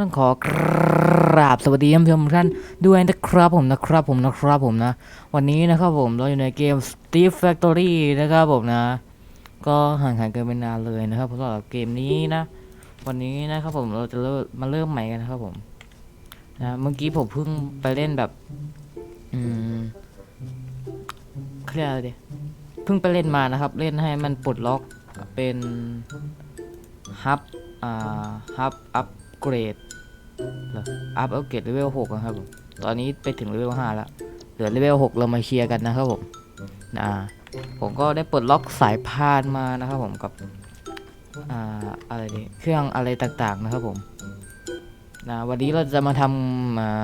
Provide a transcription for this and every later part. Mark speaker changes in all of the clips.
Speaker 1: ต้องขอกราบสวัสดีท่านผู้ชมท่านด้วยนะครับผมนะครับผมนะครับผมนะ วันนี้นะครับผมเราอยู่ในเกม Steve Factory นะครับผมนะ ก็ห่างหายกันไปนานเลยนะครับสำหรับเกมนี้นะ วันนี้นะครับผมเราจะเริ่มมาเริ่มใหม่กันนะครับผมนะเมื่อกี้ผมเพิ่งไปเล่นแบบ อืมเครียกอะไรดีเพิ่งไปเล่นมานะครับ เล่นให้มันปลดล็อกเป็นฮับ อ่าฮับอัปเกรด เหรออัพอัปเกรดเลเวลหกนะครับผมตอนนี้ไปถึงเลเวลห้าแล้วเหลือเลเวลหกเรามาเคลียร์กันนะครับผมอ่าผมก็ได้ปลดล็อกสายพานมานะครับผมกับอ่าอะไรดีเครื่องอะไรต่างๆนะครับผมนะวันนี้เราจะมาทำ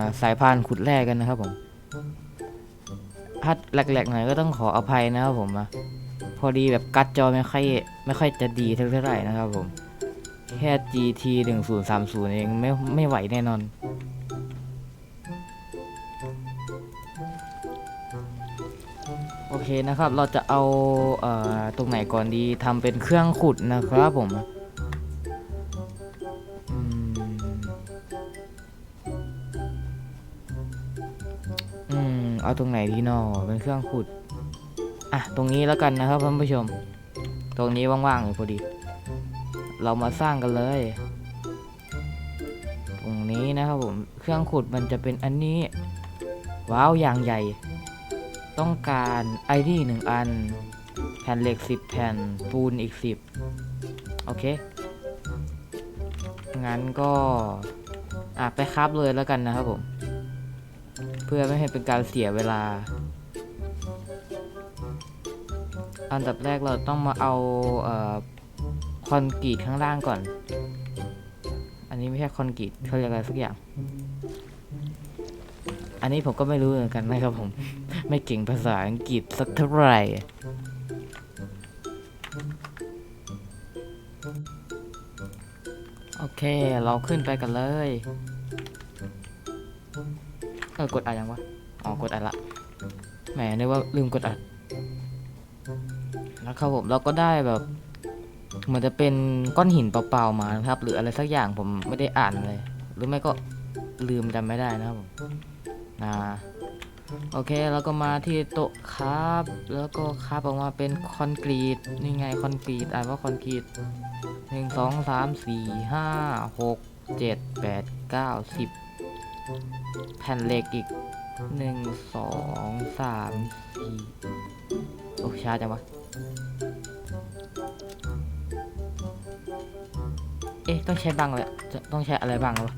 Speaker 1: าสายพานขุดแร่กันนะครับผมถ้าแหลกๆหน่อยก็ต้องขออภัยนะครับผมนะพอดีแบบกัดจอไม่ค่อยไม่ค่อยจะดีเท่าไหร่นะครับผม แค่ GT 1 0 3 0 เองไม่ไม่ไหวแน่นอน โอเคนะครับเราจะเอาเอ่อตรงไหนก่อนดีทำเป็นเครื่องขุดนะครับผมอืมอืมเอาตรงไหนดีนอเป็นเครื่องขุด อะ ตรงนี้แล้วกันนะครับท่านผู้ชม ตรงนี้ว่างๆอยู่พอดี เรามาสร้างกันเลย ตรงนี้นะครับผม เครื่องขุดมันจะเป็นอันนี้ ว้าว อย่างใหญ่ ต้องการไอดีหนึ่งอัน แผ่นเหล็กสิบแผ่น ปูนอีกสิบโอเค งั้นก็ อะ ไปคราบเลยแล้วกันนะครับผม เพื่อไม่ให้เป็นการเสียเวลา อันดับแรกเราต้องมาเอาเอ่อ คอนกรีตข้างล่างก่อน อันนี้ไม่ใช่คอนกรีตเขาเรียกอะไรสักอย่าง อันนี้ผมก็ไม่รู้เหมือนกันนะครับผม ไม่เก่งภาษาอังกฤษสักเท่าไหร่โอเค เราขึ้นไปกันเลย เออกดอัดยังวะ อ๋อ กดอัดละ แหมนึกว่าลืมกดอัดแล้วครับผม เราก็ได้แบบ มือนจะเป็นก้อนหินเปล่าๆมานะครับ หรืออะไรสักอย่างผมไม่ได้อ่านเลย หรือไม่ก็ลืมจำไม่ได้นะครับผมนะโอเคแล้วก็มาที่โต๊ะครับ แล้วก็ครับออกมาเป็นคอนกรีตนี่ไงคอนกรีตอ่านว่าคอนกรีตหนึ่งสองสามสี่ห้าหกเจ็ดแปดเก้าสิบแผ่นเหล็กอีกหนึ่งสองสามสี่โอ้ช้าจังวะ เอ๊ะต้องใช้บังเลยจะต้องใช้อะไรบ้างวะ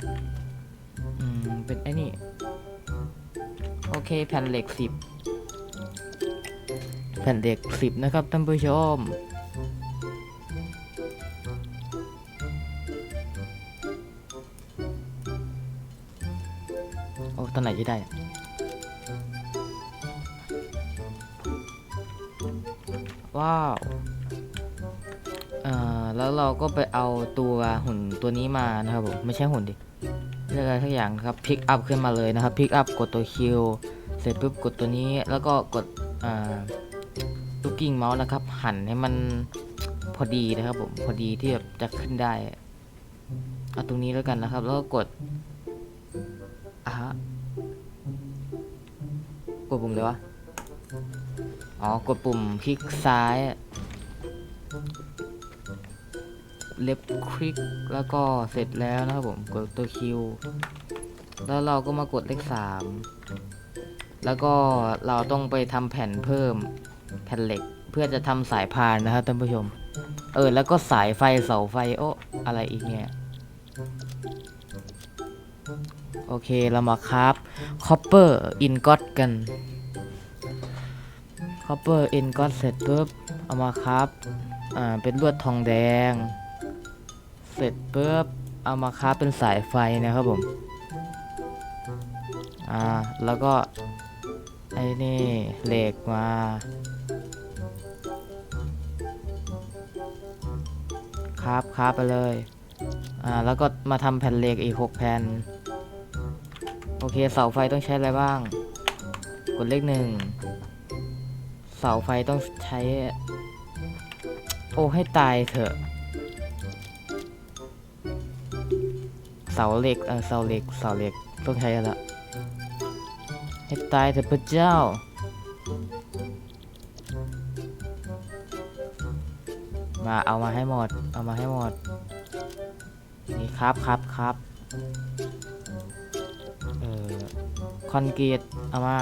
Speaker 1: อืมเป็นไอ้นี่ โอเคแผ่นเหล็กสิบแผ่นเหล็กสิบนะครับท่านผู้ชมโอ้ตอนไหนจะได้ว้าว อ่อแล้วเราก็ไปเอาตัวหุ่นตัวนี้มานะครับผมไม่ใช่หุ่นดิเรียกอะไรทักอย่างนะครับพิกอัพขึ้นมาเลยนะครับพิกอัพกดตัวคิวเสร็จปุ๊บกดตัวนี้แล้วก็กดอ่าลูกกิ้งเมาส์นะครับ หันให้มันพอดีนะครับผมพอดีที่แบบจะขึ้นได้เอาตรงนี้แล้วกันนะครับ แล้วก็กดอะฮะกดปุ่มเลยวะอ๋อกดปุ่มคลิกซ้าย เล็บคลิกแล้วก็เสร็จแล้วนะครับผมกดตัวคิวแล้วเราก็มากดเลขสามแล้วก็เราต้องไปทำแผ่นเพิ่มแผ่นเหล็กเพื่อจะทำสายพานนะครับท่านผู้ชม เออแล้วก็สายไฟเสาไฟโอ้อะไรอีกเนี่ยโอเคเรามาครับคอปเปอร์อินก็ t กันคอปเปอร์อินก็ t เสร็จปุ๊บเอามาครับอ่าเป็นลวดทองแดง เสร็จปุ๊บเอามาค้าเป็นสายไฟนะครับผมอ่าแล้วก็ไอ้นี่เหล็กมาคาบคาบไปเลยอ่าแล้วก็มาทำแผ่นเหล็กอีก 6 แผ่น โอเคเสาไฟต้องใช้อะไรบ้าง กดเลขหนึ่งเสาไฟต้องใช้ โอ้ให้ตายเถอะ เสาเหล็กเออเสาเหล็กเสาเหล็กต้องใช้แล้วให้ตายเถอะพระเจ้า มาเอามาให้หมด เอามาให้หมด นี่ครับครับครับเออคอนกรีตเอามา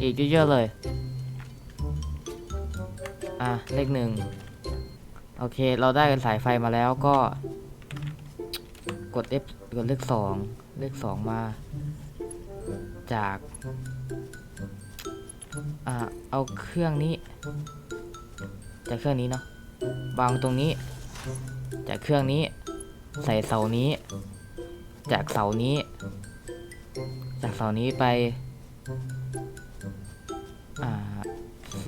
Speaker 1: อีกเยอะๆเลย อะ เลขหนึ่ง โอเค เราได้กันสายไฟมาแล้วก็ ด F กดเลขสองเลขสองมา จากอ่าเอาเครื่องนี้ จากเครื่องนี้เนาะวางตรงนี้ จากเครื่องนี้ ใส่เสานี้ จากเสานี้ จากเสานี้ไปอ่า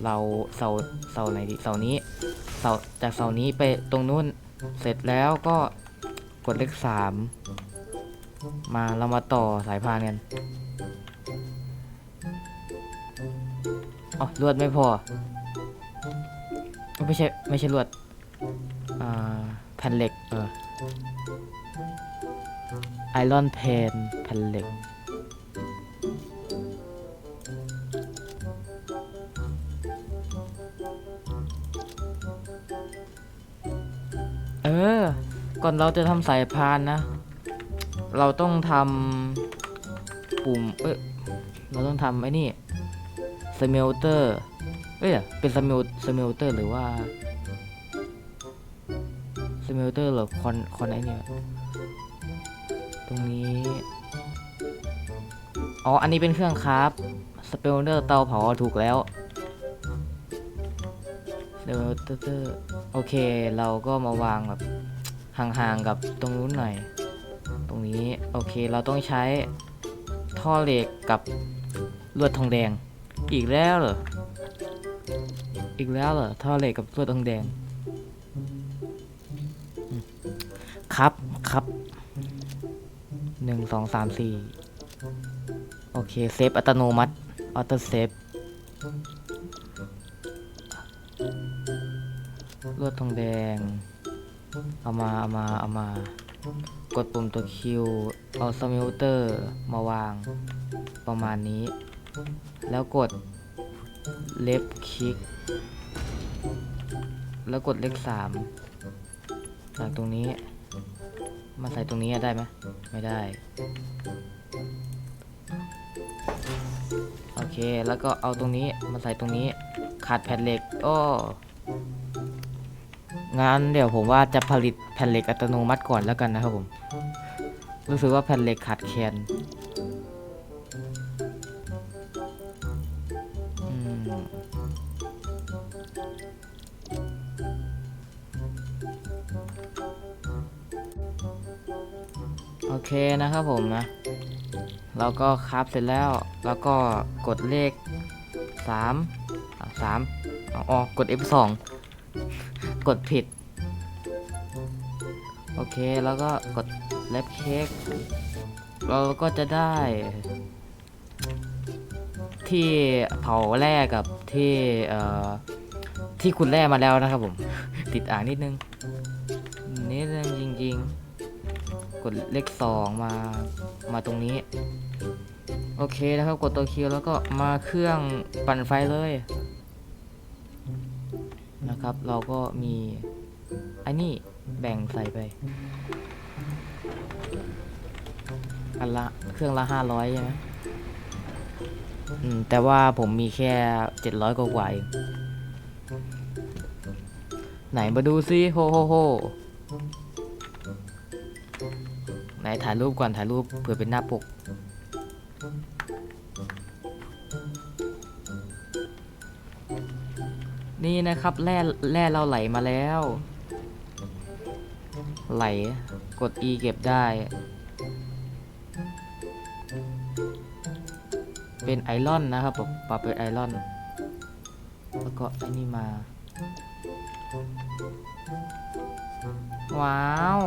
Speaker 1: เราเสาเสาไหนดีเสานี้เสาจากเสานี้ไปตรงนู้นเสร็จแล้วก็ กดเลขสามมาเรามาต่อสายพานกันอ๋อลวดไม่พอ ไม่ใช่ไม่ใช่ลวดแผ่นเหล็กเออไอรอนเพนแผ่นเหล็ก อนเราจะทำสายพานนะ เราต้องทำปุ่ม เอ้ย เราต้องทำไอ้นี่สเมลเตอร์ เอ้ย เป็นสเมลสเมลเตอร์หรือว่าสเมลเตอร์หรือคอนคอนไอ้นี่ตรงนี้ อ๋อ อันนี้เป็นเครื่องคราฟสเปลเตอร์เตาเผาถูกแล้วสเปลเตอร์โอเค เราก็มาวางแบบ ห่างๆกับตรงนู้นหน่อย ตรงนี้โอเคเราต้องใช้ท่อเหล็กกับลวดทองแดง อีกแล้วเหรอ อีกแล้วเหรอท่อเหล็กกับลวดทองแดง ครับครับหนึ่งสองสามสี่โอเคเซฟอัตโนมัติออโต้เซฟลวดทองแดง เอามาเอามาเอามา กดปุ่มตัวคิว เอาสมิลเตอร์มาวางประมาณนี้ แล้วกดเลฟคลิก แล้วกดเลขสามจากตรงนี้ มาใส่ตรงนี้ได้ไหมไม่ได้ โอเค แล้วก็เอาตรงนี้มาใส่ตรงนี้ ขาดแผ่นเหล็ก โอ้ งั้นเดี๋ยวผมว่าจะผลิตแผ่นเหล็กอัตโนมัติก่อนแล้วกันนะครับผม รู้สึกว่าแผ่นเหล็กขาดแคลนโอเคนะครับผมนะเราก็คราฟเสร็จแล้ว แล้วก็กดเลขสามสามเอาอ๋อกด F2 กดผิด โอเคแล้วก็กดเลฟเค้กเราก็จะได้ ที่เผาแร่กับที่เอ่อที่ขุดแร่มาแล้วนะครับผม ติดอ่างนิดนึงนิดนึงจริง ๆ กดเลขสองมามาตรงนี้ โอเคนะครับ กดตัวคิวแล้วก็มาเครื่องปั่นไฟเลย นะครับ เราก็มีอันนี้แบ่งใส่ไปอันละเครื่องละห้าร้อยใช่ไหมอืม แต่ว่าผมมีแค่เจ็ดร้อยกว่าเองไหนมาดูซิโฮโฮโฮไหนถ่ายรูปก่อนถ่ายรูปเผื่อเป็นหน้าปก นี่นะครับแร่แร่เราไหลมาแล้ว ไหลกด E เก็บได้ เป็นไอรอนนะครับผมปรับเป็นไอรอน แล้วก็ไอ้นี่มา ว้าว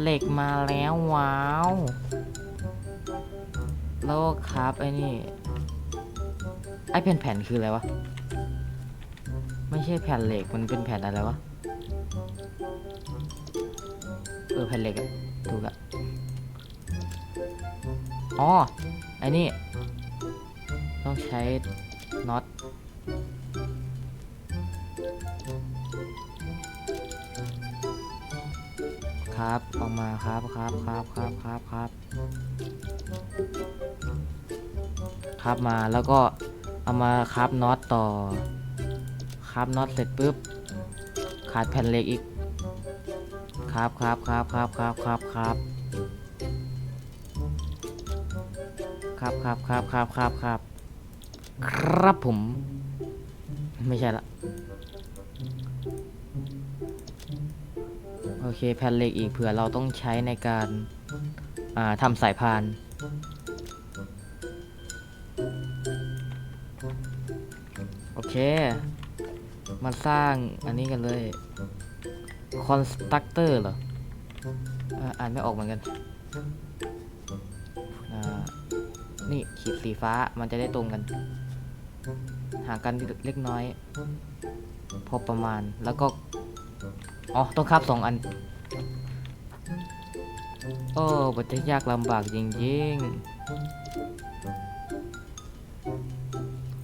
Speaker 1: เหล็กมาแล้วว้าว แล้วครับไอ้นี่ ไอ้แผ่นๆคืออะไรวะ ไม่ใช่แผ่นเหล็กมันเป็นแผ่นอะไรวะ เออแผ่นเหล็กอะถูกละอ๋อไอ้นี่ ต้องใช้น็อตครับออกมาครับครับครับครับครับครับ ครับมาแล้วก็เอามาครับน็อตต่อ ครับน็อตเสร็จปุ๊บ ขาดแผ่นเหล็กอีก ครับครับครับครับครับครับครับครับครับครับครับครับครับ ครับผม ไม่ใช่ละ โอเคแผ่นเหล็กอีกเผื่อเราต้องใช้ในการาทำสายพานโอเค มาสร้างอันนี้กันเลย constructor เหรออ่านไม่ออกเหมือนกัน นี่ขีดสีฟ้ามันจะได้ตรงกัน ห่างกันเล็กน้อย พอประมาณแล้วก็ อ๋อ ต้องคาบสองอัน โอ้บัจะยากลำบากจริงๆ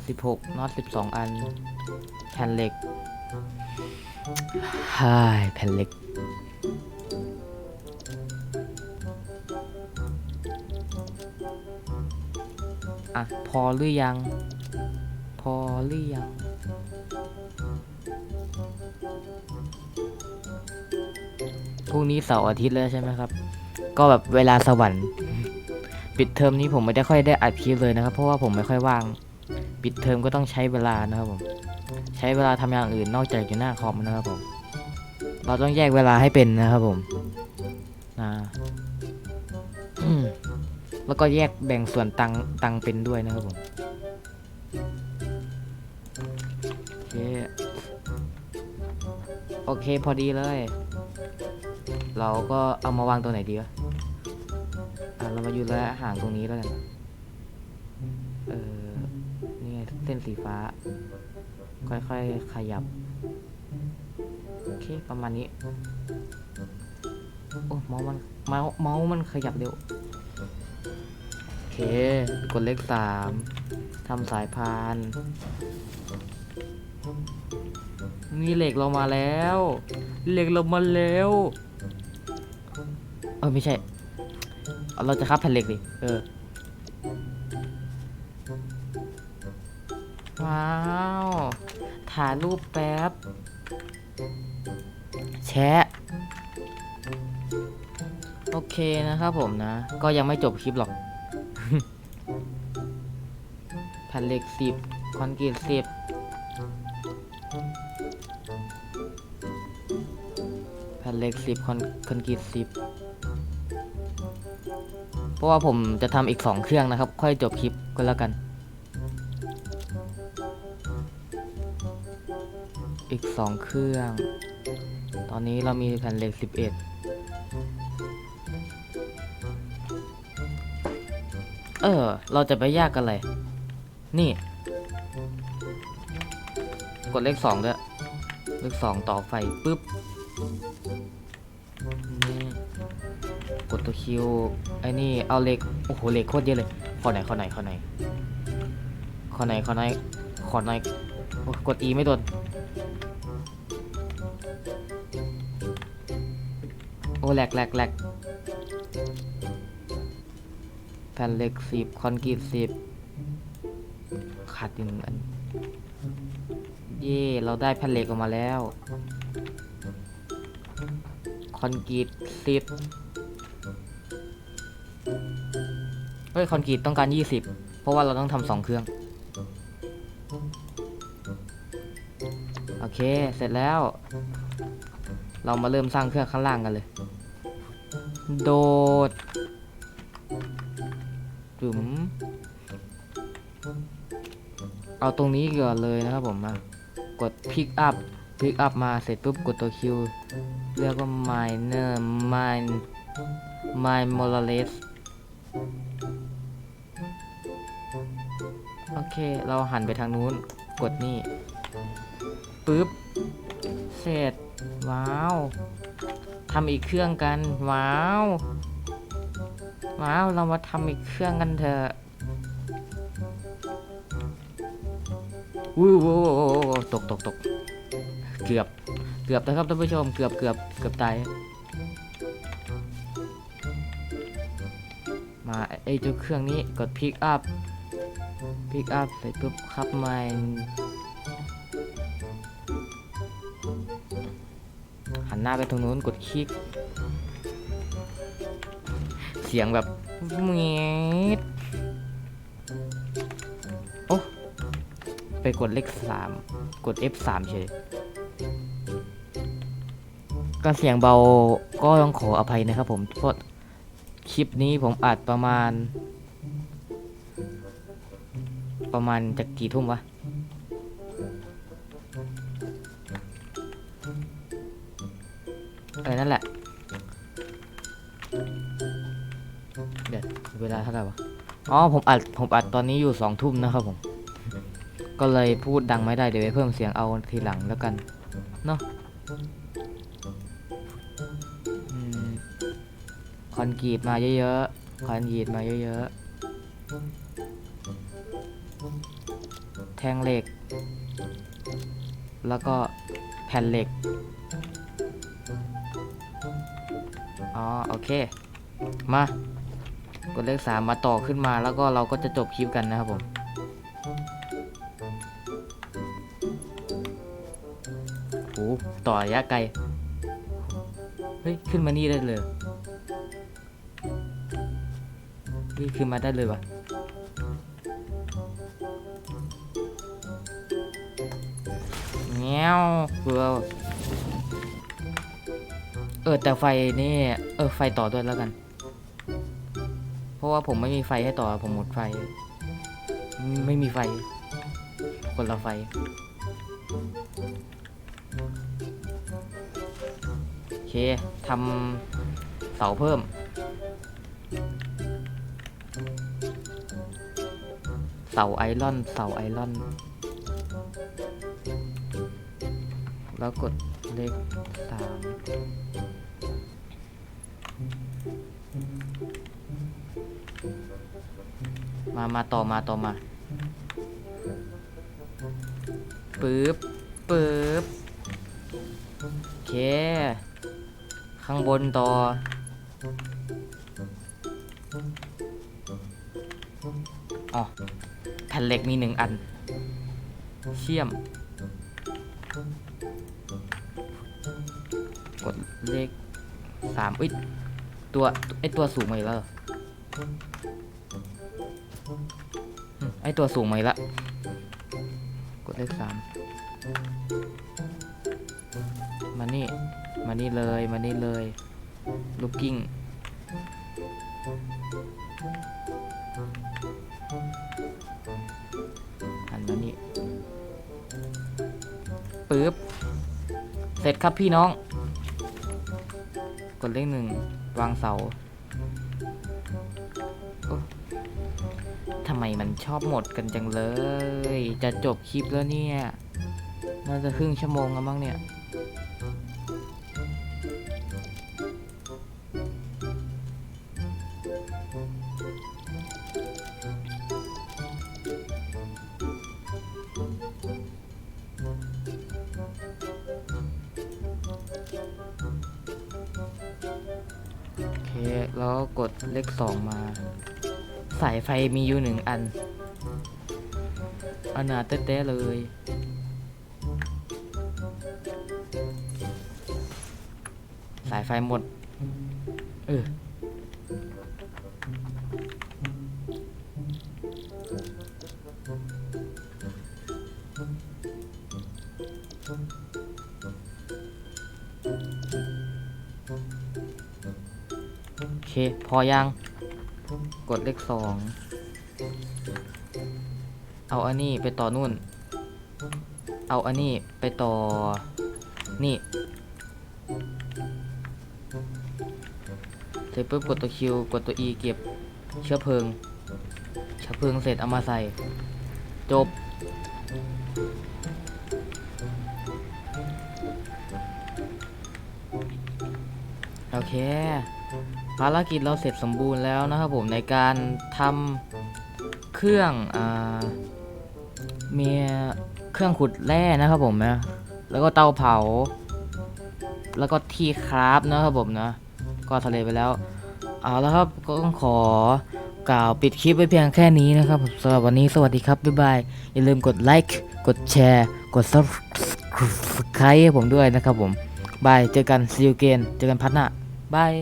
Speaker 1: สิบหกน็อตสิบสองอัน แผ่นเหล็กฮ่ายแผ่นเหล็ก อะ พอหรือยัง พอหรือยังพรุ่งนี้เสาร์อาทิตย์แล้วใช่ไหมครับ ก็แบบเวลาสวรรค์ปิดเทอมนี้ผมไม่ได้ค่อยได้อัดคลิปเลยนะครับ เพราะว่าผมไม่ค่อยว่าง ปิดเทอมก็ต้องใช้เวลานะครับผม ใช้เวลาทำอย่างอื่นนอกจากอยู่หน้าคอมนะครับผม เราต้องแยกเวลาให้เป็นนะครับผมอ่าอืมแล้วก็แยกแบ่งส่วนตังตังเป็นด้วยนะครับผมโอเคโอเคพอดีเลย เราก็เอามาวางตัวไหนดีวะอะเรามาอยู่ระยะห่างตรงนี้แล้วกันเออนี่ไงเส้นสีฟ้า ค่อยๆ ขยับ โอเค ประมาณนี้ โอ้เมาส์มันเมาส์เมาส์มันขยับเร็ว โอเค กดเลขสามทำสายพานมีเหล็กเรามาแล้ว เหล็กเรามาแล้ว เออไม่ใช่เอาเราจะคับแผ่นเหล็กดิ เออว้าว ถ่ายรูปแป๊บ แชะ โอเคนะครับผมนะ ก็ยังไม่จบคลิปหรอกแผ่นเหล็กสิบคอนกรีตสิบแผ่นเหล็กสิบคอนคอนกรีตสิบเพราะว่าผมจะทำอีกสองเครื่องนะครับ ค่อยจบคลิปก็แล้วกัน อีกสองเครื่อง ตอนนี้เรามีแผ่นเหล็กสิบเอ็ดเออ เราจะไปยากกันเลย นี่ กดเลขสองด้วยเลขสองต่อไฟปุ๊บนี่กดตัวคิว ไอ้นี่ เอาเหล็ก โอ้โหเหล็กโคตรเยอะเลย ขอไหนขอไหนขอไหนขอไหนขอไหนขอไหนโอ้กด E ไม่โดน อ้แหลกแหลกแหลกแผ่นเหล็กสิบคอนกรีตสิบขาดอีกหนึ่งอัน เย่เราได้แผ่นเหล็กออกมาแล้ว คอนกรีตสิบเฮ้ย คอนกรีตต้องการยี่สิบเพราะว่าเราต้องทำสองเครื่อง โอเค เสร็จแล้ว เรามาเริ่มสร้างเครื่องข้างล่างกันเลย โดดจุ๋มเอาตรงนี้ก่อนเลยนะครับผมมากด pick up pick up มาเสร็จปุ๊บกดตัว Q เรียกว่า miner mine mine morales โอเค เราหันไปทางนู้น กดนี่ปุ๊บ เสร็จ ว้าว ทำอีกเครื่องกัน ว้าว ว้าว เรามาทำอีกเครื่องกันเถอะวู้ววววตกตกตกเกือบ เกือบนะครับท่านผู้ชม เกือบเกือบเกือบตาย มาไอ้เจ้าเครื่องนี้กดพิกอัพพิกอัพเสร็จปุ๊บครับมัน หนหน้าไปตรงนู้นกดคลิก เสียงแบบเมีดโอ้ไปกดเลขสามกด F3 เฉยก็เสียงเบาก็ต้องขออภัยนะครับผมเพราะคลิปนี้ผมอัดประมาณ ประมาณจะกี่ทุ่มวะ เออนั่นแหละ เดี๋ยวเวลาเท่าไหร่วะ อ๋อผมอัดผมอัดตอนนี้อยู่สองทุ่มนะครับผม ก็เลยพูดดังไม่ได้เดี๋ยวไปเพิ่มเสียงเอาทีหลังแล้วกัน เนาะคอนกรีตมาเยอะๆ คอนกรีตมาเยอะๆ แท่งเหล็ก แล้วก็แผ่นเหล็ก โอเค มากดเลขสามมาต่อขึ้นมาแล้วก็เราก็จะจบคลิปกันนะครับผมโหต่อระยะไกล เฮ้ย ขึ้นมานี่ได้เลยเฮ้ยขึ้นมาได้เลยวะเงี้ยวเบื่อ เออแต่ไฟนี่เออไฟต่อด้วยแล้วกัน เพราะว่าผมไม่มีไฟให้ต่อผมหมดไฟ ไม่มีไฟ คนละไฟ โอเคทำเสาเพิ่ม เสาไอรอน เสาไอรอน แล้วกด เลขสามมา มาต่อมาต่อมาปึ๊บปึ๊บโอเค ข้างบนต่อ อ๋อ แผ่นเหล็กมีหนึ่งอัน เชื่อม เลขสามอุ้ยตัวไอตัวสูงมาอีกแล้วเหรออืมไอตัวสูงมาอีกแล้วกดเลขสามมานี่ มานี่เลย มานี่เลยลูกกิ้งหันมานี่ปึ๊บ เสร็จครับพี่น้อง เลขหนึ่งวางเสาทำไมมันชอบหมดกันจังเลย จะจบคลิปแล้วเนี่ย น่าจะครึ่งชั่วโมงแล้วมั้งเนี่ย เลขสองมา สายไฟมีอยู่หนึ่งอันอนหนาเต้ๆเลย สายไฟหมด เออ เคพอยัง กดเลขสองเอาอันนี้ไปต่อนู่น เอาอันนี้ไปต่อ นี่ เสร็จปุ๊บกดตัวคิวกดตัว E เก็บเชื้อเพลิง เชื้อเพลิงเสร็จเอามาใส่ จบโโอเค ภารกิจเราเสร็จสมบูรณ์แล้วนะครับผมในการทำเครื่องอ่ามีเครื่องขุดแร่นะครับผมนะแล้วก็เตาเผา แล้วก็ที่คราฟนะครับผมนะก็ทะเลไปแล้วเอาแล้วครับก็ต้องขอกล่าวปิดคลิปไว้เพียงแค่นี้นะครับผมสำหรับวันนี้สวัสดีครับบ๊ายบายอย่าลืมกดไลค์กดแชร์ กด subscribe ให้ผมด้วยนะครับผมบายเจอกัน see you again เจอกันพัดหน้าบาย